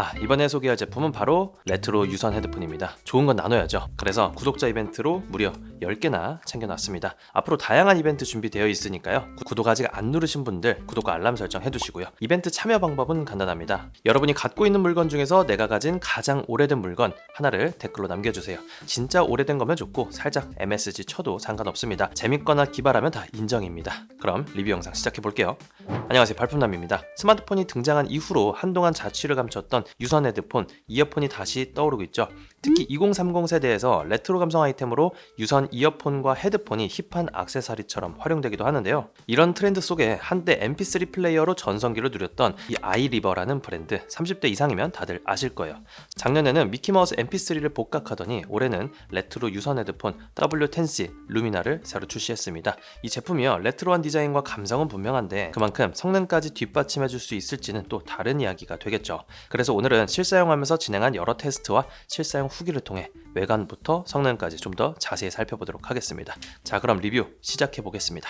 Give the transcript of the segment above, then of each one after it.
아, 이번에 소개할 제품은 바로 레트로 유선 헤드폰입니다. 좋은 건 나눠야죠. 그래서 구독자 이벤트로 무려 10개나 챙겨놨습니다. 앞으로 다양한 이벤트 준비되어 있으니까요. 구- 구독 아직 안 누르신 분들 구독과 알람 설정 해두시고요. 이벤트 참여 방법은 간단합니다. 여러분이 갖고 있는 물건 중에서 내가 가진 가장 오래된 물건 하나를 댓글로 남겨주세요. 진짜 오래된 거면 좋고 살짝 MSG 쳐도 상관없습니다. 재밌거나 기발하면 다 인정입니다. 그럼 리뷰 영상 시작해 볼게요. 안녕하세요 발품남입니다 스마트폰이 등장한 이후로 한동안 자취를 감췄던 유선 헤드폰, 이어폰이 다시 떠오르고 있죠 특히 2030 세대에서 레트로 감성 아이템으로 유선 이어폰과 헤드폰이 힙한 악세사리처럼 활용되기도 하는데요. 이런 트렌드 속에 한때 mp3 플레이어로 전성기를 누렸던 이 아이리버라는 브랜드 30대 이상이면 다들 아실 거예요. 작년에는 미키마우스 mp3를 복각하더니 올해는 레트로 유선 헤드폰 W10C 루미나를 새로 출시했습니다. 이 제품이요 레트로한 디자인과 감성은 분명한데 그만큼 성능까지 뒷받침해줄 수 있을지는 또 다른 이야기가 되겠죠. 그래서 오늘은 실사용하면서 진행한 여러 테스트와 실사용 후기를 통해 외관부터 성능까지 좀 더 자세히 살펴보도록 하겠습니다. 자 그럼 리뷰 시작해 보겠습니다.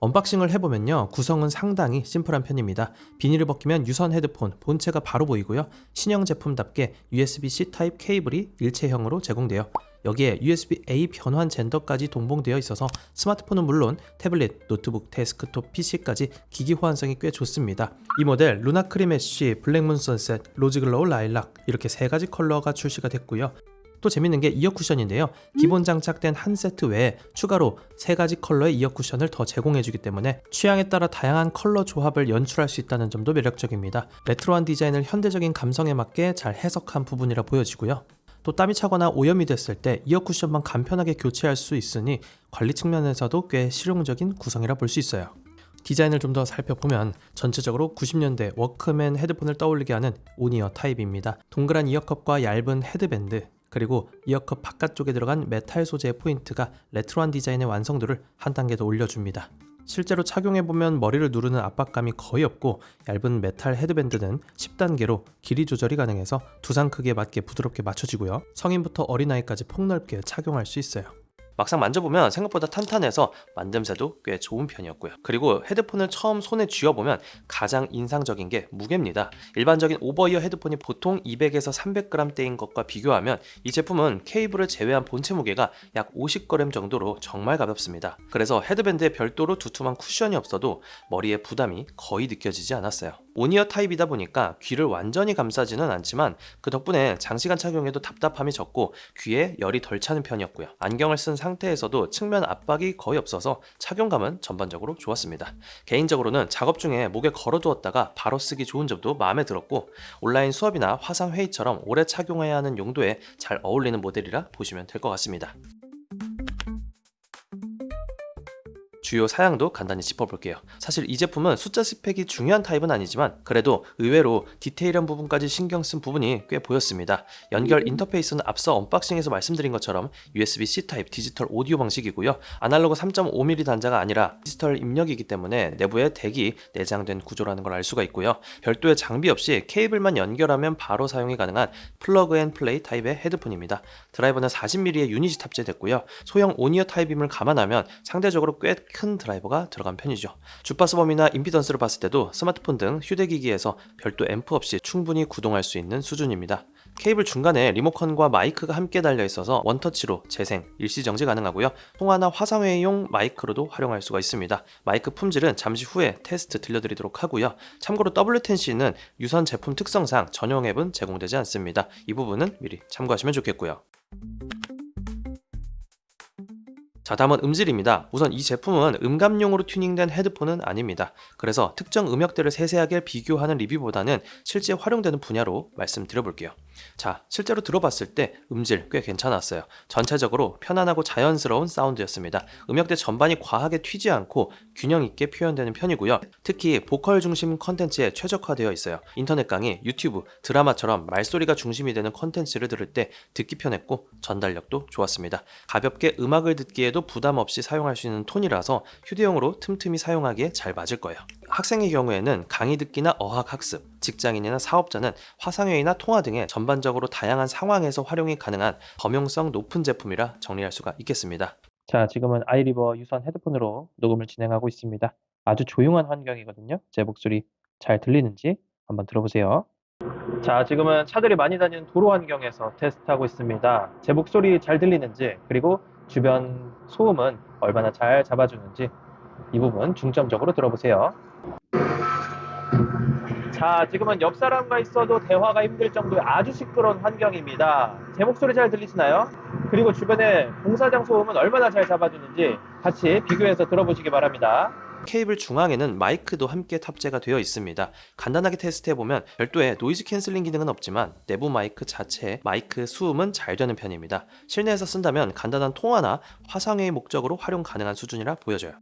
언박싱을 해보면요 구성은 상당히 심플한 편입니다 비닐을 벗기면 유선 헤드폰 본체가 바로 보이고요 신형 제품답게 USB-C 타입 케이블이 일체형으로 제공돼요 여기에 USB-A 변환 젠더까지 동봉되어 있어서 스마트폰은 물론 태블릿, 노트북, 데스크톱, PC까지 기기 호환성이 꽤 좋습니다. 이 모델 루나 크림 애쉬, 블랙문 선셋, 로즈글로우 라일락 이렇게 세 가지 컬러가 출시가 됐고요. 또 재밌는 게 이어 쿠션인데요. 기본 장착된 한 세트 외에 추가로 세 가지 컬러의 이어 쿠션을 더 제공해주기 때문에 취향에 따라 다양한 컬러 조합을 연출할 수 있다는 점도 매력적입니다. 레트로한 디자인을 현대적인 감성에 맞게 잘 해석한 부분이라 보여지고요. 또 땀이 차거나 오염이 됐을 때 이어 쿠션만 간편하게 교체할 수 있으니 관리 측면에서도 꽤 실용적인 구성이라 볼 수 있어요. 디자인을 좀 더 살펴보면 전체적으로 90년대 워크맨 헤드폰을 떠올리게 하는 오니어 타입입니다. 동그란 이어컵과 얇은 헤드밴드 그리고 이어컵 바깥쪽에 들어간 메탈 소재의 포인트가 레트로한 디자인의 완성도를 한 단계 더 올려줍니다. 실제로 착용해보면 머리를 누르는 압박감이 거의 없고 얇은 메탈 헤드밴드는 10단계로 길이 조절이 가능해서 두상 크기에 맞게 부드럽게 맞춰지고요. 성인부터 어린아이까지 폭넓게 착용할 수 있어요. 막상 만져보면 생각보다 탄탄해서 만듦새도 꽤 좋은 편이었고요. 그리고 헤드폰을 처음 손에 쥐어보면 가장 인상적인 게 무게입니다. 일반적인 오버이어 헤드폰이 보통 200에서 300g대인 것과 비교하면 이 제품은 케이블을 제외한 본체 무게가 약 50g 정도로 정말 가볍습니다. 그래서 헤드밴드에 별도로 두툼한 쿠션이 없어도 머리에 부담이 거의 느껴지지 않았어요. 오니어 타입이다 보니까 귀를 완전히 감싸지는 않지만 그 덕분에 장시간 착용해도 답답함이 적고 귀에 열이 덜 차는 편이었고요. 안경을 쓴 상태에서도 측면 압박이 거의 없어서 착용감은 전반적으로 좋았습니다. 개인적으로는 작업 중에 목에 걸어두었다가 바로 쓰기 좋은 점도 마음에 들었고 온라인 수업이나 화상 회의처럼 오래 착용해야 하는 용도에 잘 어울리는 모델이라 보시면 될 것 같습니다. 주요 사양도 간단히 짚어볼게요. 사실 이 제품은 숫자 스펙이 중요한 타입은 아니지만 그래도 의외로 디테일한 부분까지 신경 쓴 부분이 꽤 보였습니다. 연결 인터페이스는 앞서 언박싱에서 말씀드린 것처럼 USB-C 타입 디지털 오디오 방식이고요. 아날로그 3.5mm 단자가 아니라 디지털 입력이기 때문에 내부에 덱이 내장된 구조라는 걸 알 수가 있고요. 별도의 장비 없이 케이블만 연결하면 바로 사용이 가능한 플러그 앤 플레이 타입의 헤드폰입니다. 드라이버는 40mm의 유닛이 탑재됐고요. 소형 오니어 타입임을 감안하면 상대적으로 꽤큰 드라이버가 들어간 편이죠. 주파수 범위나 임피던스를 봤을 때도 스마트폰 등 휴대기기에서 별도 앰프 없이 충분히 구동할 수 있는 수준입니다. 케이블 중간에 리모컨과 마이크가 함께 달려 있어서 원터치로 재생, 일시 정지 가능하고요. 통화나 화상회의용 마이크로도 활용할 수가 있습니다. 마이크 품질은 잠시 후에 테스트 들려드리도록 하고요. 참고로 W10C는 유선 제품 특성상 전용 앱은 제공되지 않습니다. 이 부분은 미리 참고하시면 좋겠고요. 자 다음은 음질입니다. 우선 이 제품은 음감용으로 튜닝된 헤드폰은 아닙니다. 그래서 특정 음역대를 세세하게 비교하는 리뷰보다는 실제 활용되는 분야로 말씀드려볼게요. 자 실제로 들어봤을 때 음질 꽤 괜찮았어요. 전체적으로 편안하고 자연스러운 사운드였습니다. 음역대 전반이 과하게 튀지 않고 균형 있게 표현되는 편이고요. 특히 보컬 중심 컨텐츠에 최적화되어 있어요. 인터넷 강의, 유튜브, 드라마처럼 말소리가 중심이 되는 컨텐츠를 들을 때 듣기 편했고 전달력도 좋았습니다. 가볍게 음악을 듣기에도 부담 없이 사용할 수 있는 톤이라서 휴대용으로 틈틈이 사용하기에 잘 맞을 거예요. 학생의 경우에는 강의 듣기나 어학 학습, 직장인이나 사업자는 화상회의나 통화 등의 전반적으로 다양한 상황에서 활용이 가능한 범용성 높은 제품이라 정리할 수가 있겠습니다. 자, 지금은 아이리버 유선 헤드폰으로 녹음을 진행하고 있습니다. 아주 조용한 환경이거든요. 제 목소리 잘 들리는지 한번 들어보세요. 자, 지금은 차들이 많이 다니는 도로 환경에서 테스트하고 있습니다. 제 목소리 잘 들리는지, 그리고 주변 소음은 얼마나 잘 잡아주는지 이 부분 중점적으로 들어보세요. 자, 지금은 옆 사람과 있어도 대화가 힘들 정도의 아주 시끄러운 환경입니다. 제 목소리 잘 들리시나요? 그리고 주변에 공사장 소음은 얼마나 잘 잡아주는지 같이 비교해서 들어보시기 바랍니다. 케이블 중앙에는 마이크도 함께 탑재가 되어 있습니다. 간단하게 테스트해보면 별도의 노이즈 캔슬링 기능은 없지만 내부 마이크 자체의 마이크 수음은 잘 되는 편입니다. 실내에서 쓴다면 간단한 통화나 화상회의 목적으로 활용 가능한 수준이라 보여져요.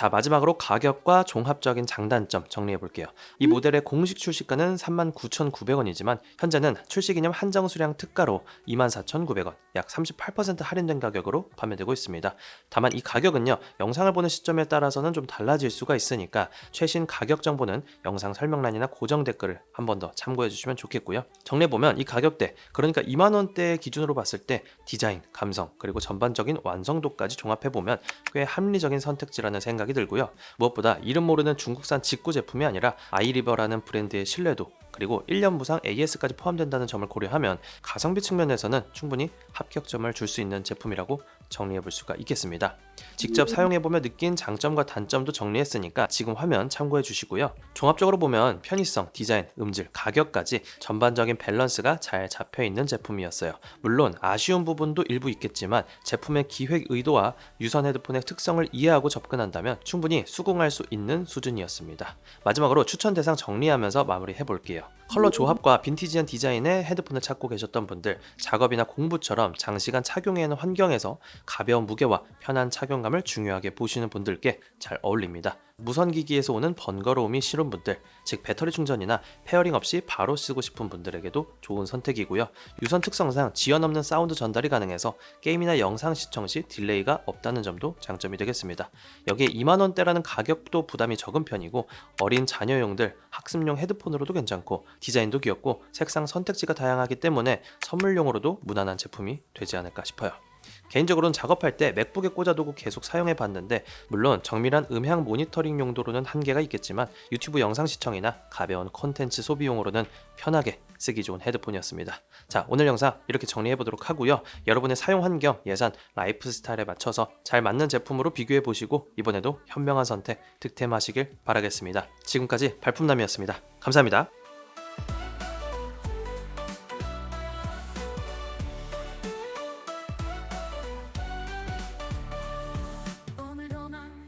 자 마지막으로 가격과 종합적인 장단점 정리해 볼게요. 이 모델의 공식 출시가는 39,900원이지만 현재는 출시 기념 한정 수량 특가로 24,900원, 약 38% 할인된 가격으로 판매되고 있습니다. 다만 이 가격은요 영상을 보는 시점에 따라서는 좀 달라질 수가 있으니까 최신 가격 정보는 영상 설명란이나 고정 댓글을 한 번 더 참고해 주시면 좋겠고요. 정리해 보면 이 가격대 그러니까 2만 원대 기준으로 봤을 때 디자인, 감성 그리고 전반적인 완성도까지 종합해 보면 꽤 합리적인 선택지라는 생각이 들고요. 무엇보다 이름 모르는 중국산 직구 제품이 아니라 아이리버라는 브랜드의 신뢰도 그리고 1년 무상 AS까지 포함된다는 점을 고려하면 가성비 측면에서는 충분히 합격점을 줄 수 있는 제품이라고 정리해 볼 수가 있겠습니다. 직접 사용해 보며 느낀 장점과 단점도 정리했으니까 지금 화면 참고해 주시고요. 종합적으로 보면 편의성, 디자인, 음질, 가격까지 전반적인 밸런스가 잘 잡혀 있는 제품이었어요. 물론 아쉬운 부분도 일부 있겠지만 제품의 기획 의도와 유선 헤드폰의 특성을 이해하고 접근한다면 충분히 수긍할 수 있는 수준이었습니다. 마지막으로 추천 대상 정리하면서 마무리해 볼게요. 컬러 조합과 빈티지한 디자인의 헤드폰을 찾고 계셨던 분들, 작업이나 공부처럼 장시간 착용해야 하는 환경에서 가벼운 무게와 편한 착용 감을 중요하게 보시는 분들께 잘 어울립니다. 무선 기기에서 오는 번거로움이 싫은 분들, 즉 배터리 충전이나 페어링 없이 바로 쓰고 싶은 분들에게도 좋은 선택이고요. 유선 특성상 지연 없는 사운드 전달이 가능해서 게임이나 영상 시청 시 딜레이가 없다는 점도 장점이 되겠습니다. 여기에 2만 원대라는 가격도 부담이 적은 편이고 어린 자녀용들 학습용 헤드폰으로도 괜찮고 디자인도 귀엽고 색상 선택지가 다양하기 때문에 선물용으로도 무난한 제품이 되지 않을까 싶어요. 개인적으로는 작업할 때 맥북에 꽂아두고 계속 사용해 봤는데 물론 정밀한 음향 모니터링 용도로는 한계가 있겠지만 유튜브 영상 시청이나 가벼운 콘텐츠 소비용으로는 편하게 쓰기 좋은 헤드폰이었습니다. 자 오늘 영상 이렇게 정리해 보도록 하고요. 여러분의 사용 환경, 예산, 라이프 스타일에 맞춰서 잘 맞는 제품으로 비교해 보시고 이번에도 현명한 선택 득템하시길 바라겠습니다. 지금까지 발품남이었습니다. 감사합니다.